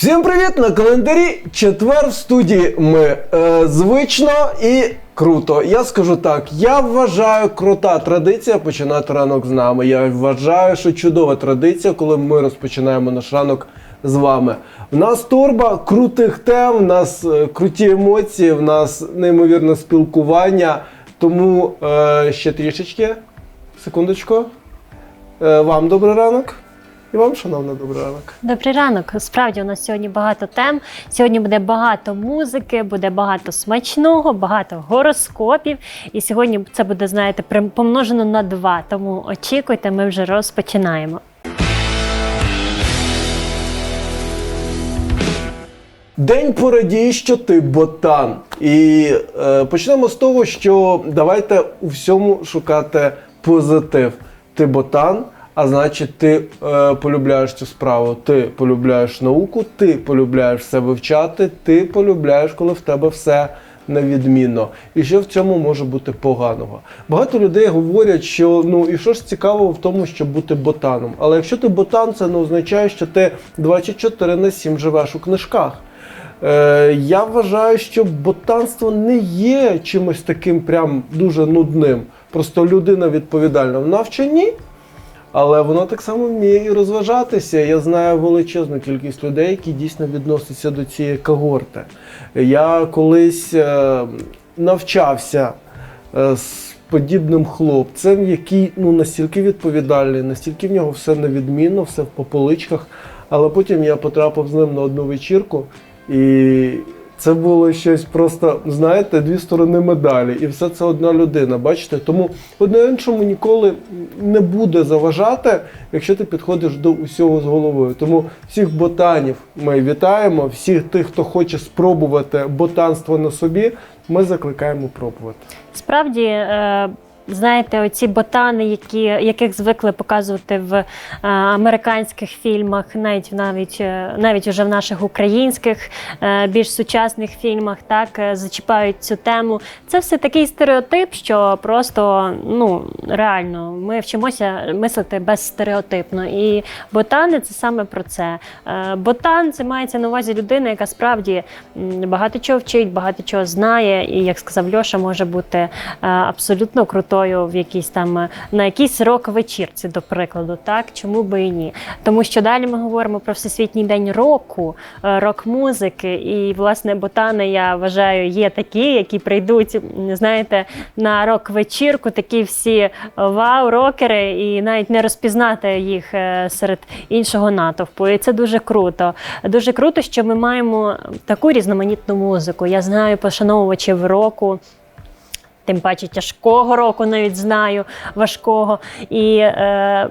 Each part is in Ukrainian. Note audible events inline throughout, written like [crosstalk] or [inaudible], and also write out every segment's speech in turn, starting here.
Всім привіт! На календарі четвер в студії ми е, звично і круто. Я скажу так: я вважаю крута традиція починати ранок з нами. Я вважаю, що чудова традиція, коли ми розпочинаємо наш ранок з вами. В нас торба крутих тем, в нас е, круті емоції, в нас неймовірне спілкування. Тому е, ще трішечки, секундочку. Е, вам добрий ранок. І вам, шановна, добрий ранок. Добрий ранок. Справді у нас сьогодні багато тем. Сьогодні буде багато музики, буде багато смачного, багато гороскопів. І сьогодні це буде, знаєте, помножено на два. Тому очікуйте, ми вже розпочинаємо. День порадій, що ти ботан. І е, почнемо з того, що давайте у всьому шукати позитив. Ти ботан, а значить, ти е, полюбляєш цю справу. Ти полюбляєш науку, ти полюбляєш все вивчати, ти полюбляєш, коли в тебе все невідмінно. І що в цьому може бути поганого? Багато людей говорять, що ну і що ж цікавого в тому, щоб бути ботаном. Але якщо ти ботан, це не означає, що ти 24 на 7 живеш у книжках. Е, я вважаю, що ботанство не є чимось таким прям дуже нудним. Просто людина відповідальна в навчанні, але вона так само вміє і розважатися. Я знаю величезну кількість людей, які дійсно відносяться до цієї когорти. Я колись е, навчався е, з подібним хлопцем, який ну, настільки відповідальний, настільки в нього все невідмінно, все по поличках. Але потім я потрапив з ним на одну вечірку, і це було щось просто, знаєте, дві сторони медалі. І все це одна людина. Бачите? Тому одне іншому ніколи не буде заважати, якщо ти підходиш до усього з головою. Тому всіх ботанів ми вітаємо, всіх тих, хто хоче спробувати ботанство на собі, ми закликаємо пробувати. Справді, е, знаєте, оці ботани, які, яких звикли показувати в е, американських фільмах, навіть навіть е, навіть уже в наших українських е, більш сучасних фільмах, так зачіпають цю тему. Це все такий стереотип, що просто ну реально ми вчимося мислити безстереотипно. І ботани це саме про це. Е, Ботан це мається на увазі людина, яка справді багато чого вчить, багато чого знає, і як сказав Льоша, може бути абсолютно крутою в якійсь там е, на якийсь рок вечірці, до прикладу, так чому би і ні? Тому що далі ми говоримо про всесвітній день року, е, рок-музики, і власне ботани, я вважаю, є такі, які прийдуть, знаєте, на рок-вечірку, такі всі вау-рокери, і навіть не розпізнати їх е, серед іншого натовпу. І це дуже круто. Дуже круто, що ми маємо таку різноманітну музику. Я знаю пошановувачів року. Тим паче тяжкого року навіть знаю, важкого. І е,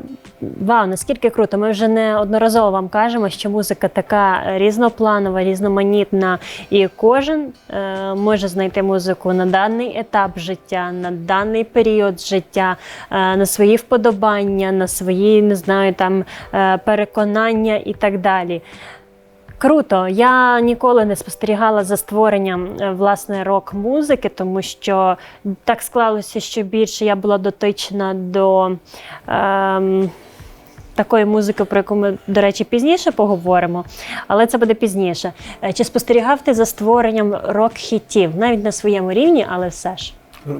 вау, наскільки круто. Ми вже неодноразово вам кажемо, що музика така різнопланова, різноманітна, і кожен е, може знайти музику на даний етап життя, на даний період життя, е, на свої вподобання, на свої, не знаю, там е, переконання і так далі. Круто. Я ніколи не спостерігала за створенням е, власне рок-музики, тому що так склалося, що більше я була дотична до ем, такої музики, про яку ми, до речі, пізніше поговоримо, але це буде пізніше. Е, Чи спостерігав ти за створенням рок-хітів? Навіть на своєму рівні, але все ж.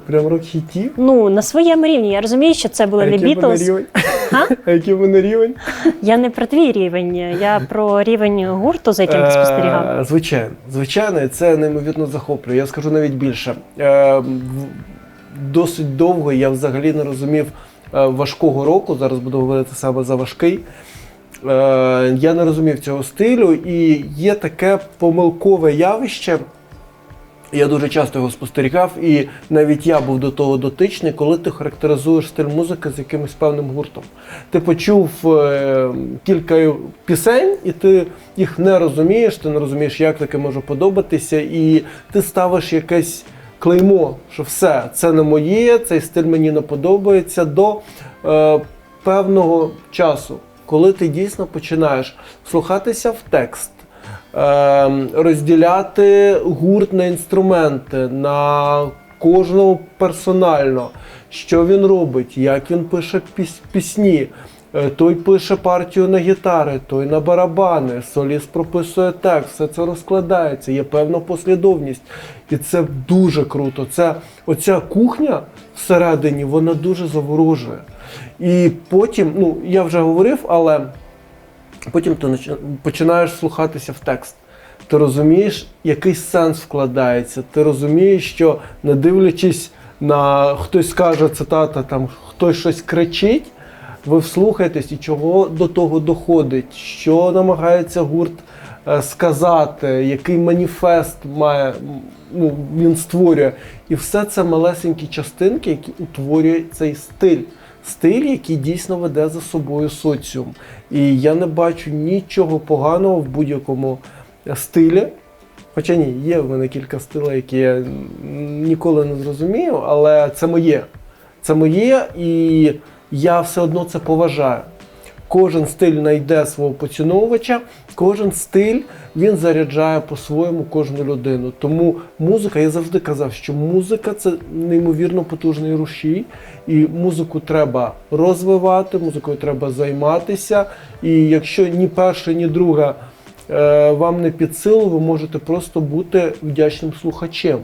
Прям рок хітів. Ну, на своєму рівні. Я розумію, що це були А не Бітлз. [laughs] А який в мене рівень? Я не про твій рівень, я про рівень гурту, за яким ти спостерігав. Е, Звичайно, звичайно, це неймовірно захоплює. Я скажу навіть більше. Е, Досить довго я взагалі не розумів е, важкого року. Зараз буду говорити саме за важкий. Я не розумів цього стилю, і є таке помилкове явище. Я дуже часто його спостерігав, і навіть я був до того дотичний, коли ти характеризуєш стиль музики з якимось певним гуртом. Ти почув е, кілька пісень, і ти їх не розумієш, ти не розумієш, як таке може подобатися, і ти ставиш якесь клеймо, що все, це не моє, цей стиль мені не подобається до е, певного часу, коли ти дійсно починаєш слухатися в текст розділяти гурт на інструменти, на кожного персонально, що він робить, як він пише піс- пісні, Е, Той пише партію на гітари, той на барабани, соліст прописує текст, все це розкладається, є певна послідовність. І це дуже круто. Це оця кухня всередині, вона дуже заворожує. І потім, ну я вже говорив, але потім ти починаєш слухатися в текст. Ти розумієш, який сенс вкладається. Ти розумієш, що не дивлячись на хтось скаже цитата, там хтось щось кричить, ви вслухаєтесь і чого до того доходить, що намагається гурт е, сказати, який маніфест має, ну, він створює. І все це малесенькі частинки, які утворюють цей стиль. Стиль, який дійсно веде за собою соціум. І я не бачу нічого поганого в будь-якому стилі. Хоча ні, є в мене кілька стилей, які я ніколи не зрозумію, але це моє. Це моє, і я все одно це поважаю. Кожен стиль знайде свого поціновувача, кожен стиль він заряджає по-своєму кожну людину. Тому музика, я завжди казав, що музика це неймовірно потужний рушій, і музику треба розвивати, музикою треба займатися. І якщо ні перша, ні друга е, вам не під силу, ви можете просто бути вдячним слухачем.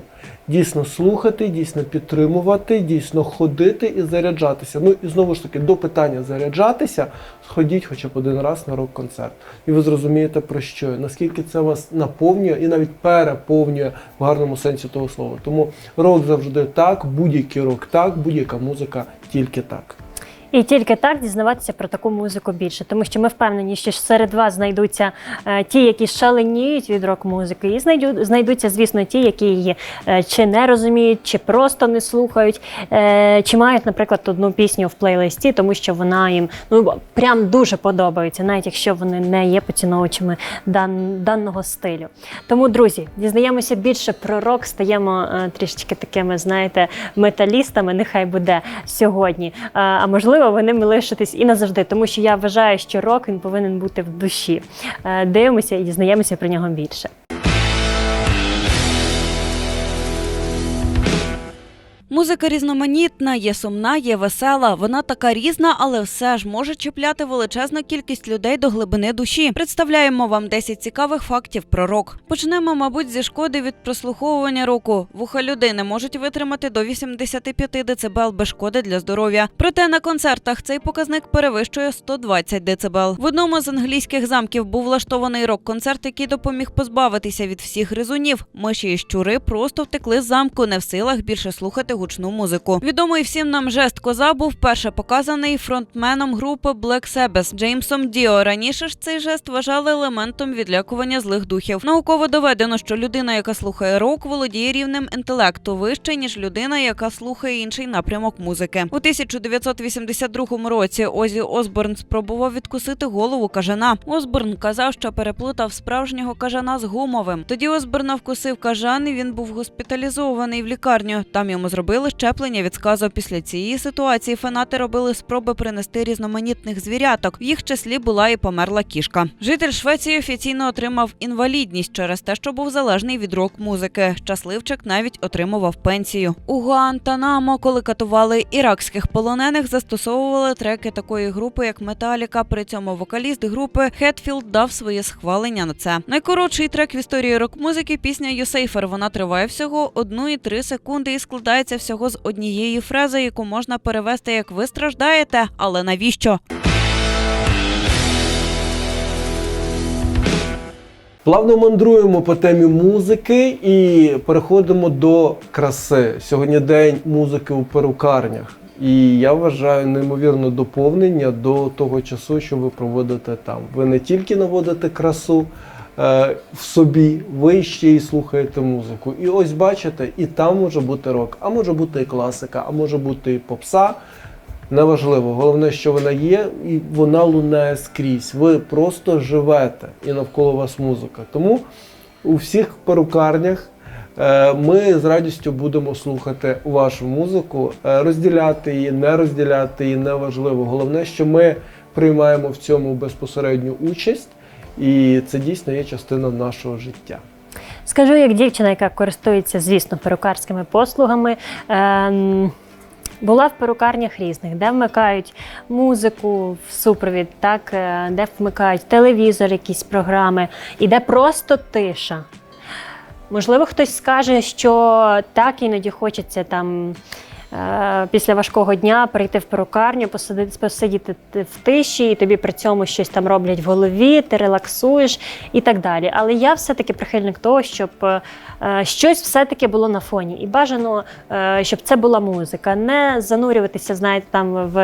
Дійсно слухати, дійсно підтримувати, дійсно ходити і заряджатися. Ну і знову ж таки, до питання заряджатися, сходіть хоча б один раз на рок-концерт. І ви зрозумієте про що, наскільки це вас наповнює і навіть переповнює в гарному сенсі того слова. Тому рок завжди так, будь-який рок так, будь-яка музика тільки так. І тільки так дізнаватися про таку музику більше, тому що ми впевнені, що серед вас знайдуться е, ті, які шаленіють від рок-музики, і знайдуть, знайдуться, звісно, ті, які її е, чи не розуміють, чи просто не слухають, е, чи мають, наприклад, одну пісню в плейлисті, тому що вона їм ну прям дуже подобається, навіть якщо вони не є поціновувачами дан, даного стилю. Тому, друзі, дізнаємося більше про рок, стаємо трішечки такими, знаєте, металістами. Нехай буде сьогодні. А, а можливо, ви ними лишитесь і назавжди, тому що я вважаю, що рок він повинен бути в душі. Е, Дивимося і дізнаємося про нього більше. Музика різноманітна, є сумна, є весела. Вона така різна, але все ж може чіпляти величезну кількість людей до глибини душі. Представляємо вам 10 цікавих фактів про рок. Почнемо, мабуть, зі шкоди від прослуховування року. Вуха людини можуть витримати до 85 дБ без шкоди для здоров'я. Проте на концертах цей показник перевищує 120 дБ. В одному з англійських замків був влаштований рок-концерт, який допоміг позбавитися від всіх гризунів. Миші і щури просто втекли з замку, не в силах більше слухати гучну музику. Відомий всім нам жест коза був вперше показаний фронтменом групи Black Sabbath Джеймсом Діо. Раніше ж цей жест вважали елементом відлякування злих духів. Науково доведено, що людина, яка слухає рок, володіє рівнем інтелекту вище ніж людина, яка слухає інший напрямок музики. У 1982 році Озі Осборн спробував відкусити голову кажана. Осборн казав, що переплутав справжнього кажана з гумовим. Тоді Осборна вкусив кажан, і він був госпіталізований в лікарню. Там йому зробили щеплення від сказу. Після цієї ситуації фанати робили спроби принести різноманітних звіряток. В їх числі була і померла кішка. Житель Швеції офіційно отримав інвалідність через те, що був залежний від рок-музики. Щасливчик навіть отримував пенсію. У Гуантанамо, коли катували іракських полонених, застосовували треки такої групи, як Металіка. При цьому вокаліст групи Хетфілд дав своє схвалення на це. Найкоротший трек в історії рок-музики пісня «You Вона триває всього 1,3 секунди і складається всього з однієї фрази, яку можна перевести як ви страждаєте, але навіщо? Плавно мандруємо по темі музики і переходимо до краси. Сьогодні день музики у перукарнях. І я вважаю неймовірне доповнення до того часу, що ви проводите там. Ви не тільки наводите красу в собі, ви ще й слухаєте музику. І ось бачите, і там може бути рок, а може бути і класика, а може бути і попса. Неважливо, головне, що вона є, і вона лунає скрізь. Ви просто живете і навколо вас музика. Тому у всіх перукарнях е, ми з радістю будемо слухати вашу музику, Е, розділяти її, не розділяти її неважливо. Головне, що ми приймаємо в цьому безпосередню участь, і це дійсно є частина нашого життя. Скажу як дівчина, яка користується, звісно, перукарськими послугами. Ем... Була в перукарнях різних, де вмикають музику в супровід, так, е, де вмикають телевізор, якісь програми, і де просто тиша. Можливо, хтось скаже, що так іноді хочеться там е, після важкого дня прийти в перукарню, посидіти, посидіти в тиші, і тобі при цьому щось там роблять в голові, ти релаксуєш і так далі. Але я все-таки прихильник того, щоб е, щось все-таки було на фоні. І бажано, е, щоб це була музика, не занурюватися, знаєте, там в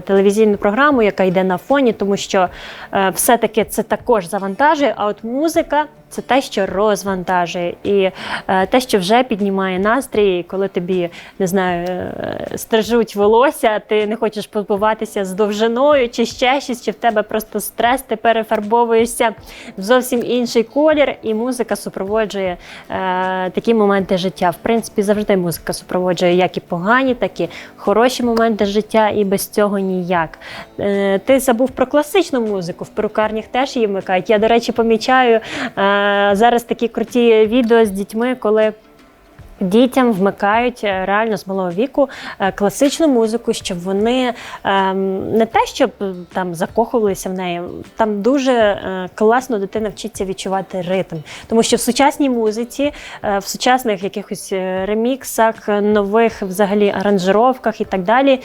телевізійну програму, яка йде на фоні, тому що е, все-таки це також завантажує, а от музика. Це те, що розвантажує, і е, те, що вже піднімає настрій, коли тобі не знаю, е, стрижуть волосся, ти не хочеш позбуватися з довжиною чи ще щось, чи в тебе просто стрес, ти перефарбовуєшся в зовсім інший колір, і музика супроводжує е, такі моменти життя. В принципі, завжди музика супроводжує як і погані, так і хороші моменти життя, і без цього ніяк. Е, ти забув про класичну музику, в перукарнях теж її вмикають. Я, до речі, помічаю е, зараз такі круті відео з дітьми, коли. Дітям вмикають е, реально з малого віку е, класичну музику, щоб вони ем, не те, щоб е, там закохувалися в неї. Там дуже класно дитина вчиться відчувати ритм. Тому що в сучасній музиці, в сучасних якихось реміксах, нових взагалі аранжировках і так далі,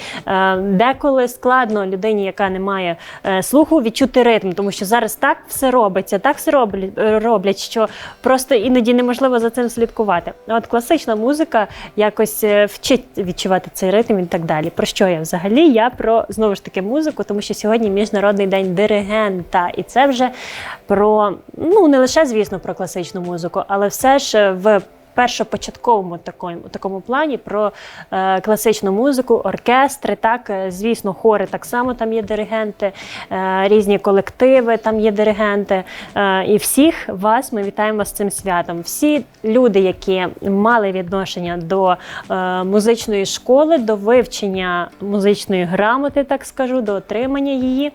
деколи складно людині, яка не має слуху, відчути ритм, тому що зараз так все робиться, так все роблять, що просто іноді неможливо за цим слідкувати. От класична музика якось е, вчить відчувати цей ритм і так далі. Про що я взагалі? Я про знову ж таки музику, тому що сьогодні міжнародний день диригента, і це вже про ну не лише звісно про класичну музику, але все ж е, в. Першопочатковому такому, такому плані про е, класичну музику, оркестри, так, е, звісно, хори так само там є диригенти, е, різні колективи, там є диригенти. Е, і всіх вас ми вітаємо з цим святом. Всі люди, які мали відношення до е, музичної школи, до вивчення музичної грамоти, так скажу, до отримання її,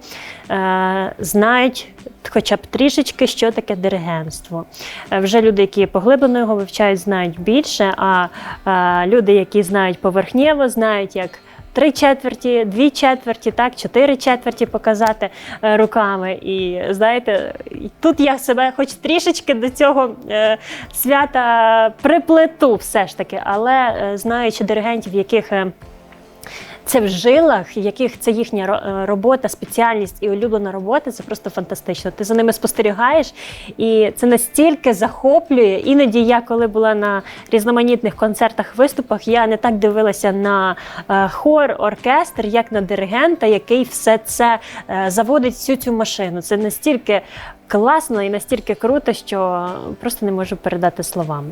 е, знають хоча б трішечки, що таке диригентство. Е, Вже люди, які поглиблено його вивчають, знають більше, а е, люди, які знають поверхнєво, знають, як три четверті, дві четверті, так, чотири четверті показати е, руками. І знаєте, тут я себе хоч трішечки до цього е, свята приплету все ж таки, але е, знаючи диригентів, яких. Це в жилах, яких це їхня е, робота, спеціальність і улюблена робота, це просто фантастично. Ти за ними спостерігаєш, і це настільки захоплює. Іноді я, коли була на різноманітних концертах, виступах, я не так дивилася на е, хор, оркестр, як на диригента, який все це е, заводить всю цю машину. Це настільки класно і настільки круто, що просто не можу передати словами.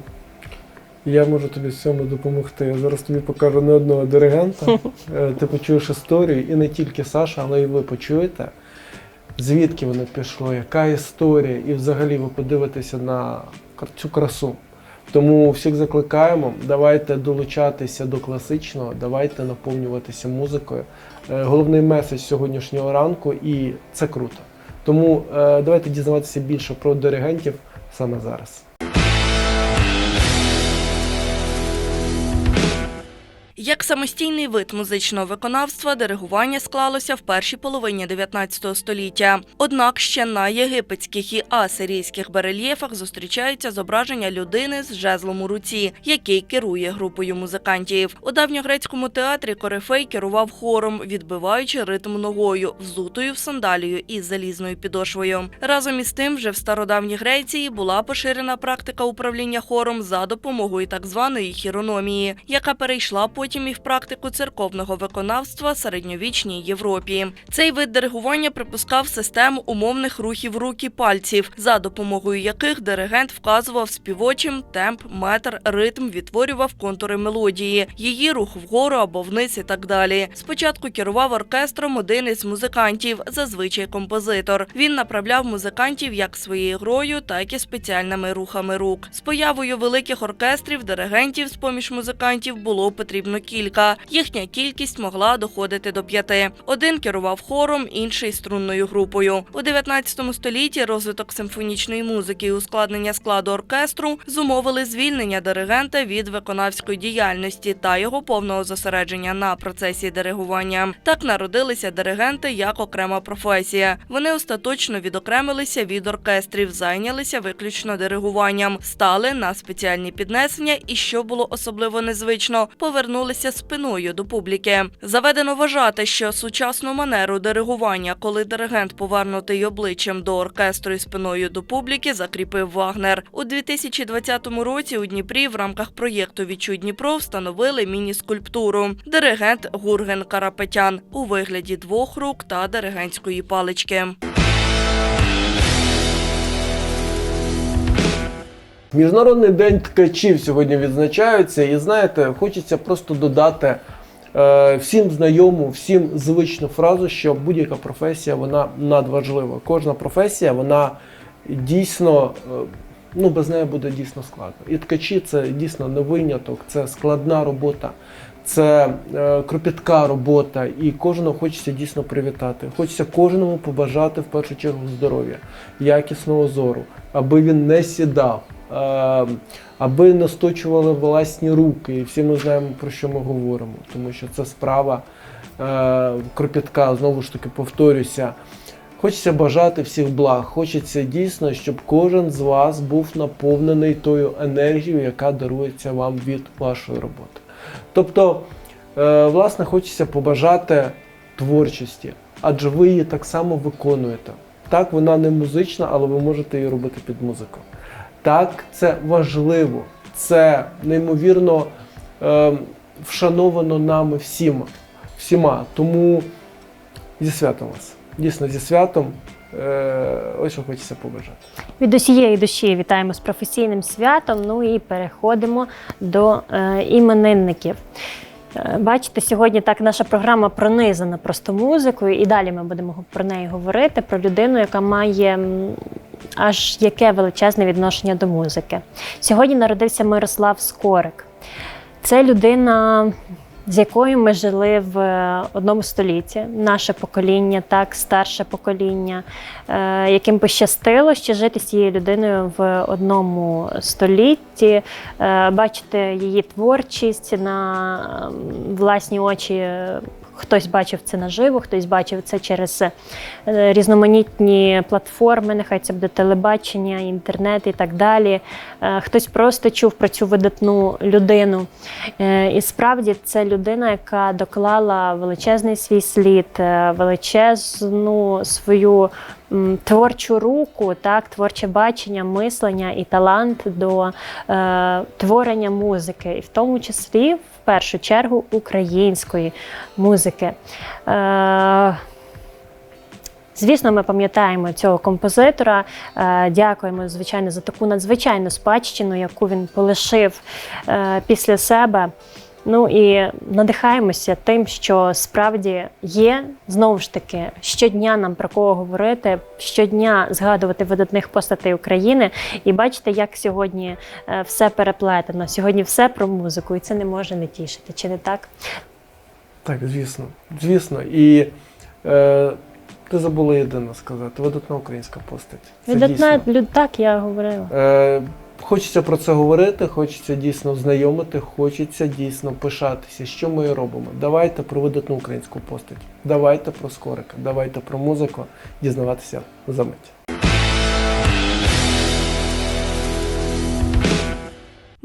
Я можу тобі в цьому допомогти. Я зараз тобі покажу не одного диригента. [laughs] Е, Ти почуєш історію, і не тільки Саша, але і ви почуєте, звідки воно пішло, яка історія, і взагалі ви подивитеся на цю красу. Тому всіх закликаємо, давайте долучатися до класичного, давайте наповнюватися музикою. Е, Головний меседж сьогоднішнього ранку, і це круто. Тому е, давайте дізнаватися більше про диригентів саме зараз. Як самостійний вид музичного виконавства, диригування склалося в першій половині 19 століття. Однак ще на єгипетських і асирійських барельєфах зустрічаються зображення людини з жезлом у руці, який керує групою музикантів. У давньогрецькому театрі Корифей керував хором, відбиваючи ритм ногою, взутою в сандалію із залізною підошвою. Разом із тим, вже в стародавній Греції була поширена практика управління хором за допомогою так званої хірономії, яка перейшла потім і в практику церковного виконавства середньовічній Європі. Цей вид диригування припускав систему умовних рухів рук і пальців, за допомогою яких диригент вказував співочим темп, метр, ритм, відтворював контури мелодії, її рух вгору або вниз і так далі. Спочатку керував оркестром один із музикантів, зазвичай композитор. Він направляв музикантів як своєю грою, так і спеціальними рухами рук. З появою великих оркестрів диригентів з поміж музикантів було потрібно кілька. Їхня кількість могла доходити до п'яти. Один керував хором, інший струнною групою. У 19 столітті розвиток симфонічної музики і ускладнення складу оркестру зумовили звільнення диригента від виконавської діяльності та його повного зосередження на процесі диригування. Так народилися диригенти як окрема професія. Вони остаточно відокремилися від оркестрів, зайнялися виключно диригуванням, стали на спеціальні піднесення і, що було особливо незвично, повернулися спиною до публіки. Заведено вважати, що сучасну манеру диригування, коли диригент повернутий обличчям до оркестру і спиною до публіки, закріпив Вагнер. У 2020 році у Дніпрі в рамках проєкту Відчуй Дніпро встановили міні-скульптуру. Диригент Гурген Карапетян у вигляді двох рук та диригентської палички. Міжнародний день ткачів сьогодні відзначається, і знаєте, хочеться просто додати е, всім знайому, всім звичну фразу, що будь-яка професія вона надважлива. Кожна професія, вона дійсно, е, ну без неї буде дійсно складно. І ткачі це дійсно не виняток, це складна робота. Це е, кропітка робота, і кожного хочеться дійсно привітати. Хочеться кожному побажати в першу чергу здоров'я, якісного зору, аби він не сідав, аби не сточували власні руки. І всі ми знаємо про що ми говоримо, тому що це справа е, кропітка. Знову ж таки повторюся. Хочеться бажати всіх благ. Хочеться дійсно, щоб кожен з вас був наповнений тою енергією, яка дарується вам від вашої роботи. Тобто, е, власне, хочеться побажати творчості, адже ви її так само виконуєте. Так, вона не музична, але ви можете її робити під музику. Так, це важливо, це неймовірно е, вшановано нами всіма, всіма. Тому зі святом вас. Дійсно, зі святом. Е, ось що хочеться побажати. Від усієї душі вітаємо з професійним святом. Ну і переходимо до е, іменинників. Е, Бачите, сьогодні так наша програма пронизана просто музикою, і далі ми будемо про неї говорити, про людину, яка має аж яке величезне відношення до музики. Сьогодні народився Мирослав Скорик. Це людина, з якою ми жили в е, одному столітті, наше покоління, так, старше покоління, е, яким пощастило ще жити з цією людиною в одному столітті, е, бачити її творчість на ем, власні очі. Хтось бачив це наживо, хтось бачив це через е, різноманітні платформи, нехай це буде телебачення, інтернет і так далі. Е, Хтось просто чув про цю видатну людину. Е, І справді це людина, яка доклала величезний свій слід, величезну свою творчу руку, так, творче бачення, мислення і талант до е, творення музики, і в тому числі в першу чергу української музики. Е, Звісно, ми пам'ятаємо цього композитора. Е, Дякуємо, звичайно, за таку надзвичайну спадщину, яку він полишив е, після себе. Ну і надихаємося тим, що справді є знову ж таки щодня нам про кого говорити, щодня згадувати видатних постатей України. І бачите, як сьогодні е, все переплетено. Сьогодні все про музику, і це не може не тішити, чи не так? Так, звісно, звісно. І е, ти забула єдине сказати, видатна українська постать. Це Видатна дійсно. люд, так я говорила. Е, хочеться про це говорити, хочеться дійсно знайомити, хочеться дійсно пишатися. Що ми робимо? Давайте про видатну українську постать. Давайте про скорика, давайте про музику дізнаватися за мить.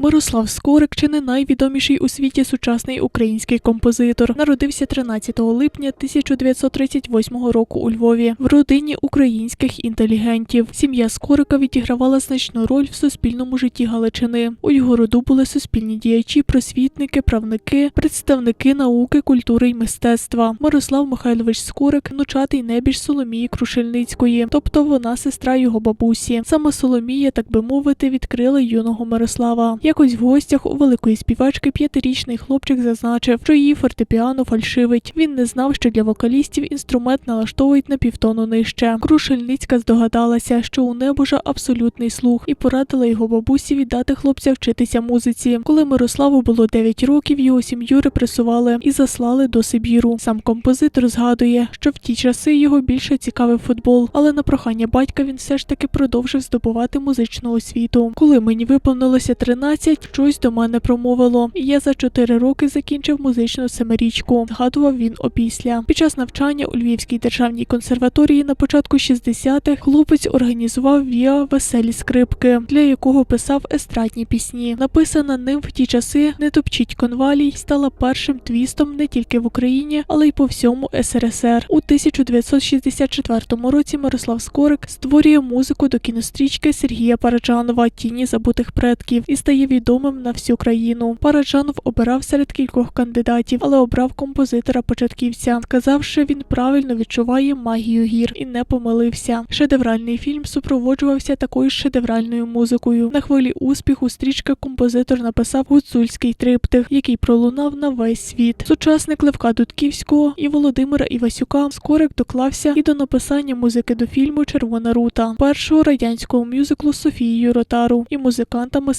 Мирослав Скорик чи не найвідоміший у світі сучасний український композитор. Народився 13 липня 1938 року у Львові в родині українських інтелігентів. Сім'я Скорика відігравала значну роль в суспільному житті Галичини. У його роду були суспільні діячі, просвітники, правники, представники науки, культури й мистецтва. Мирослав Михайлович Скорик внучатий небіж Соломії Крушельницької, тобто вона сестра його бабусі. Саме Соломія, так би мовити, відкрила юного Мирослава. Якось в гостях у великої співачки п'ятирічний хлопчик зазначив, що її фортепіано фальшивить. Він не знав, що для вокалістів інструмент налаштовують на півтону нижче. Крушельницька здогадалася, що у небожа абсолютний слух, і порадила його бабусі віддати хлопця вчитися музиці. Коли Мирославу було 9 років, його сім'ю репресували і заслали до Сибіру. Сам композитор згадує, що в ті часи його більше цікавив футбол, але на прохання батька він все ж таки продовжив здобувати музичну освіту. Коли мені виповнилося 13, щось до мене промовило, я за 4 роки закінчив музичну семирічку. Згадував він опісля. Під час навчання у Львівській державній консерваторії на початку 60-х хлопець організував віа веселі скрипки, для якого писав естрадні пісні. Написана ним в ті часи не топчіть конвалій стала першим твістом не тільки в Україні, але й по всьому СРСР. У 1964 році Мирослав Скорик створює музику до кінострічки Сергія Параджанова Тіні забутих предків і стає відомим на всю країну. Параджанов обирав серед кількох кандидатів, але обрав композитора початківця. Сказавши, він правильно відчуває магію гір і не помилився. Шедевральний фільм супроводжувався такою шедевральною музикою. На хвилі успіху стрічка композитор написав гуцульський триптих, який пролунав на весь світ. Сучасник Левка Дудківського і Володимира Івасюка Скорик доклався і до написання музики до фільму Червона рута, першого радянського мюзиклу Софією Ротару і музикантами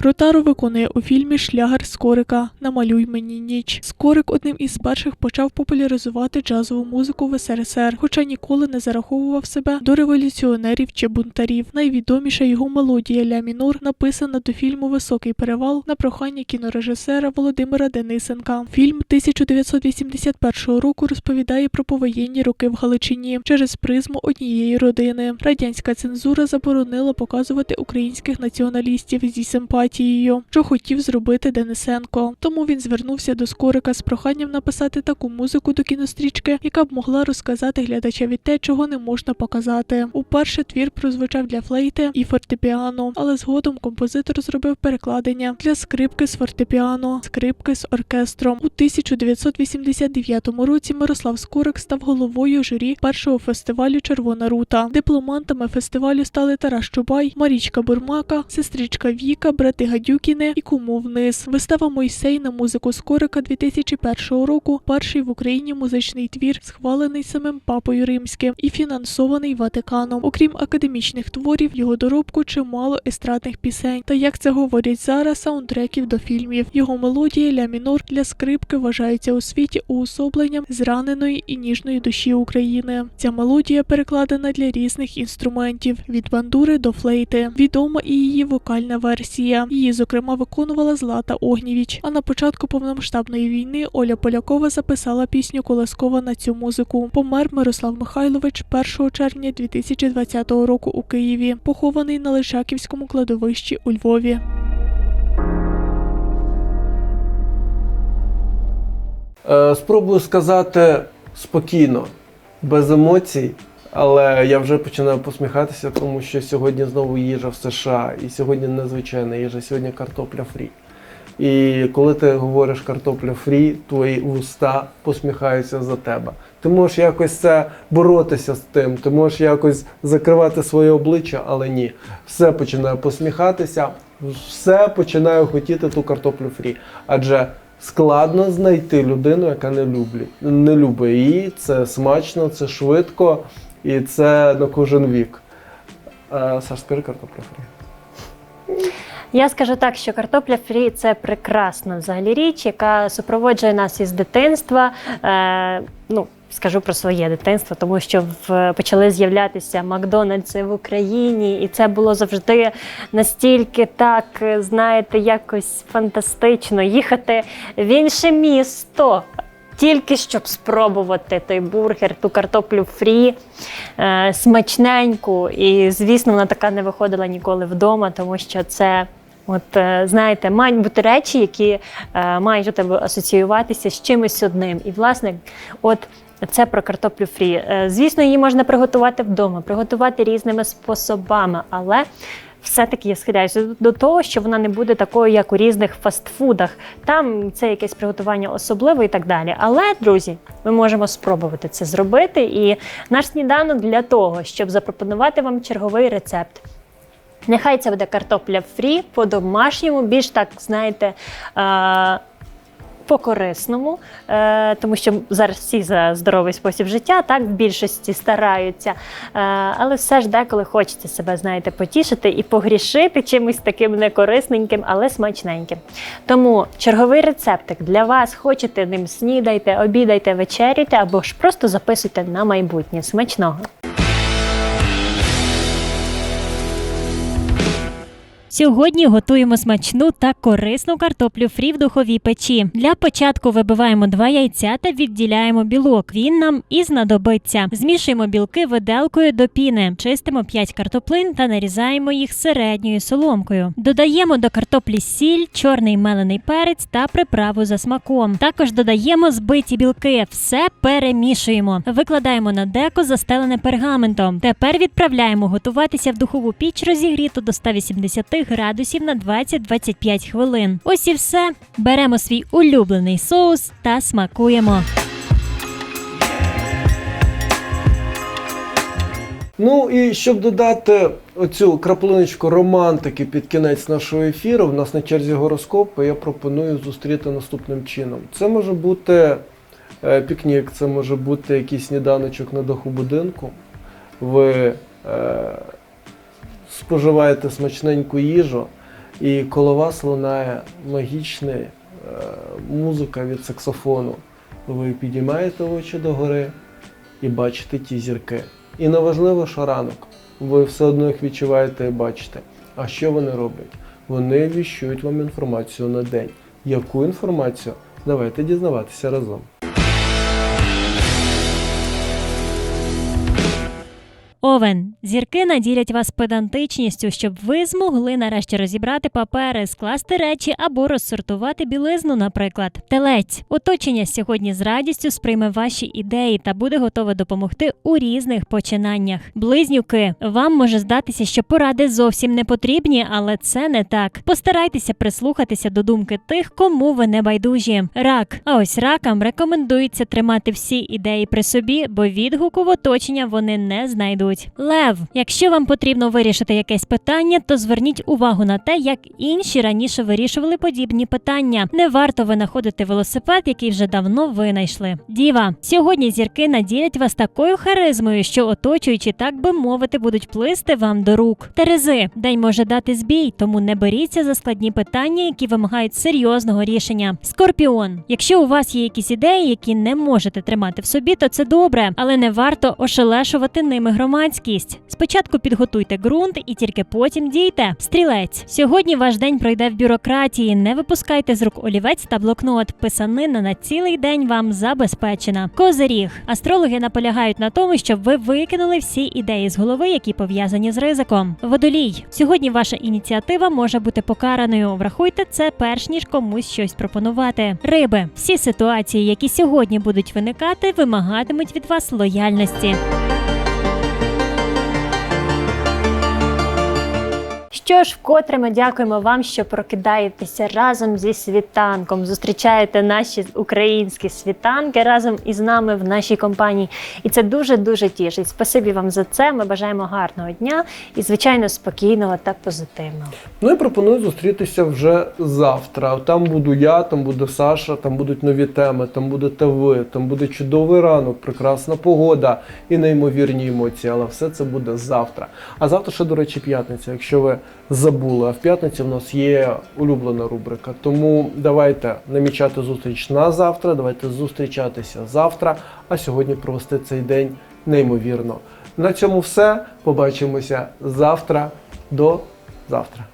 Ротару виконує у фільмі Шлягер Скорика Намалюй мені ніч. Скорик одним із перших почав популяризувати джазову музику в СРСР, хоча ніколи не зараховував себе до революціонерів чи бунтарів. Найвідоміша його мелодія Ля мінор написана до фільму Високий перевал на прохання кінорежисера Володимира Денисенка. Фільм 1981 року розповідає про повоєнні роки в Галичині через призму однієї родини. Радянська цензура заборонила показувати українських націоналістів зі симпатією, що хотів зробити Денисенко. Тому він звернувся до Скорика з проханням написати таку музику до кінострічки, яка б могла розказати глядачеві те, чого не можна показати. Уперше твір прозвучав для флейти і фортепіано, але згодом композитор зробив перекладення для скрипки з фортепіано, скрипки з оркестром. У 1989 році Мирослав Скорик став головою журі першого фестивалю Червона рута. Дипломантами фестивалю стали Тарас Чубай, Марічка Бурмака, сестричка Віка, брати Гадюкіни і куму вниз. Вистава Мойсей на музику Скорика 2001 року. Перший в Україні музичний твір, схвалений самим папою римським і фінансований Ватиканом. Окрім академічних творів, його доробку чимало естрадних пісень. Та як це говорять зараз, саундтреків до фільмів. Його мелодія ля мінор для скрипки вважається у світі уособленням зраненої і ніжної душі України. Ця мелодія перекладена для різних інструментів від бандури до флейти. Відома і її вокальна версія. Її, зокрема, виконувала Злата Огнєвіч. А на початку повномасштабної війни Оля Полякова записала пісню Колескова на цю музику. Помер Мирослав Михайлович 1 червня 2020 року у Києві, похований на Лишаківському кладовищі у Львові. Е, Спробую сказати спокійно, без емоцій, але я вже починаю посміхатися, тому що сьогодні знову їжа в США, і сьогодні незвичайна їжа, сьогодні картопля фрі. І коли ти говориш картопля фрі, твої вуста посміхаються за тебе. Ти можеш якось це боротися з тим, ти можеш якось закривати своє обличчя, але ні. Все починає посміхатися, все починаю хотіти ту картоплю фрі. Адже складно знайти людину, яка не люблять, не любить її. Це смачно, це швидко і це на кожен вік. Е, Саш, скажи картопля фрі. Я скажу так, що картопля фрі це прекрасна взагалі річ, яка супроводжує нас із дитинства. Е, ну, скажу про своє дитинство, тому що в, почали з'являтися Макдональдси в Україні, і це було завжди настільки так, знаєте, якось фантастично їхати в інше місто. Тільки щоб спробувати той бургер, ту картоплю фрі, е, смачненьку. І, звісно, вона така не виходила ніколи вдома, тому що це, от е, знаєте, мають бути речі, які е, мають у тебе асоціюватися з чимось одним. І, власне, от. Це про картоплю фрі. Е, Звісно, її можна приготувати вдома, приготувати різними способами, але все-таки я схиляюся до того, що вона не буде такою, як у різних фастфудах. Там це якесь приготування особливе і так далі. Але, друзі, ми можемо спробувати це зробити. І наш сніданок для того, щоб запропонувати вам черговий рецепт. Нехай це буде картопля фрі по-домашньому, більш так, знаєте, е, по-корисному, е, тому що зараз всі за здоровий спосіб життя, так в більшості стараються. Е, але все ж деколи хочеться себе, знаєте, потішити і погрішити чимось таким некорисненьким, але смачненьким. Тому черговий рецептик для вас. Хочете ним снідайте, обідайте, вечерюйте або ж просто записуйте на майбутнє. Смачного! Сьогодні готуємо смачну та корисну картоплю фрі в духовій печі. Для початку вибиваємо два яйця та відділяємо білок. Він нам і знадобиться. Змішуємо білки виделкою до піни, чистимо 5 картоплин та нарізаємо їх середньою соломкою. Додаємо до картоплі сіль, чорний мелений перець та приправу за смаком. Також додаємо збиті білки. Все перемішуємо. Викладаємо на деко, застелене пергаментом. Тепер відправляємо готуватися в духову піч, розігріту до 180 градусів на 20-25 хвилин. Ось і все. Беремо свій улюблений соус та смакуємо. Ну і щоб додати оцю краплиночку романтики під кінець нашого ефіру, в нас на черзі гороскопу, я пропоную зустріти наступним чином. Це може бути е, пікнік, це може бути якийсь сніданочок на даху будинку. Ви е, споживаєте смачненьку їжу, і коло вас лунає магічна е, музика від саксофону. Ви підіймаєте очі догори і бачите ті зірки. І неважливо, що ранок, ви все одно їх відчуваєте і бачите. А що вони роблять? Вони віщують вам інформацію на день. Яку інформацію? Давайте дізнаватися разом. Овен. Зірки наділять вас педантичністю, щоб ви змогли нарешті розібрати папери, скласти речі або розсортувати білизну, наприклад. Телець. Оточення сьогодні з радістю сприйме ваші ідеї та буде готове допомогти у різних починаннях. Близнюки. Вам може здатися, що поради зовсім не потрібні, але це не так. Постарайтеся прислухатися до думки тих, кому ви не байдужі. Рак. А ось ракам рекомендується тримати всі ідеї при собі, бо відгуку в оточення вони не знайдуть. Лев, якщо вам потрібно вирішити якесь питання, то зверніть увагу на те, як інші раніше вирішували подібні питання. Не варто винаходити велосипед, який вже давно винайшли. Діва, сьогодні зірки наділять вас такою харизмою, що оточуючі, так би мовити, будуть плисти вам до рук. Терези, день може дати збій, тому не беріться за складні питання, які вимагають серйозного рішення. Скорпіон, якщо у вас є якісь ідеї, які не можете тримати в собі, то це добре, але не варто ошелешувати ними громадськість. Спочатку підготуйте ґрунт і тільки потім дійте. Стрілець. Сьогодні ваш день пройде в бюрократії. Не випускайте з рук олівець та блокнот. Писанина на цілий день вам забезпечена. Козиріг. Астрологи наполягають на тому, щоб ви викинули всі ідеї з голови, які пов'язані з ризиком. Водолій. Сьогодні ваша ініціатива може бути покараною. Врахуйте це перш ніж комусь щось пропонувати. Риби. Всі ситуації, які сьогодні будуть виникати, вимагатимуть від вас лояльності. Що ж, вкотре ми дякуємо вам, що прокидаєтеся разом зі світанком, зустрічаєте наші українські світанки разом із нами в нашій компанії. І це дуже дуже тішить. Спасибі вам за це. Ми бажаємо гарного дня і, звичайно, спокійного та позитивного. Ну і пропоную зустрітися вже завтра. Там буду я, там буде Саша, там будуть нові теми, там будете ви, там буде чудовий ранок, прекрасна погода і неймовірні емоції. Але все це буде завтра. А завтра ще, до речі, п'ятниця. Якщо ви забули, а в п'ятницю в нас є улюблена рубрика. Тому давайте намічати зустріч на завтра. Давайте зустрічатися завтра. А сьогодні провести цей день неймовірно. На цьому все. Побачимося завтра. До завтра.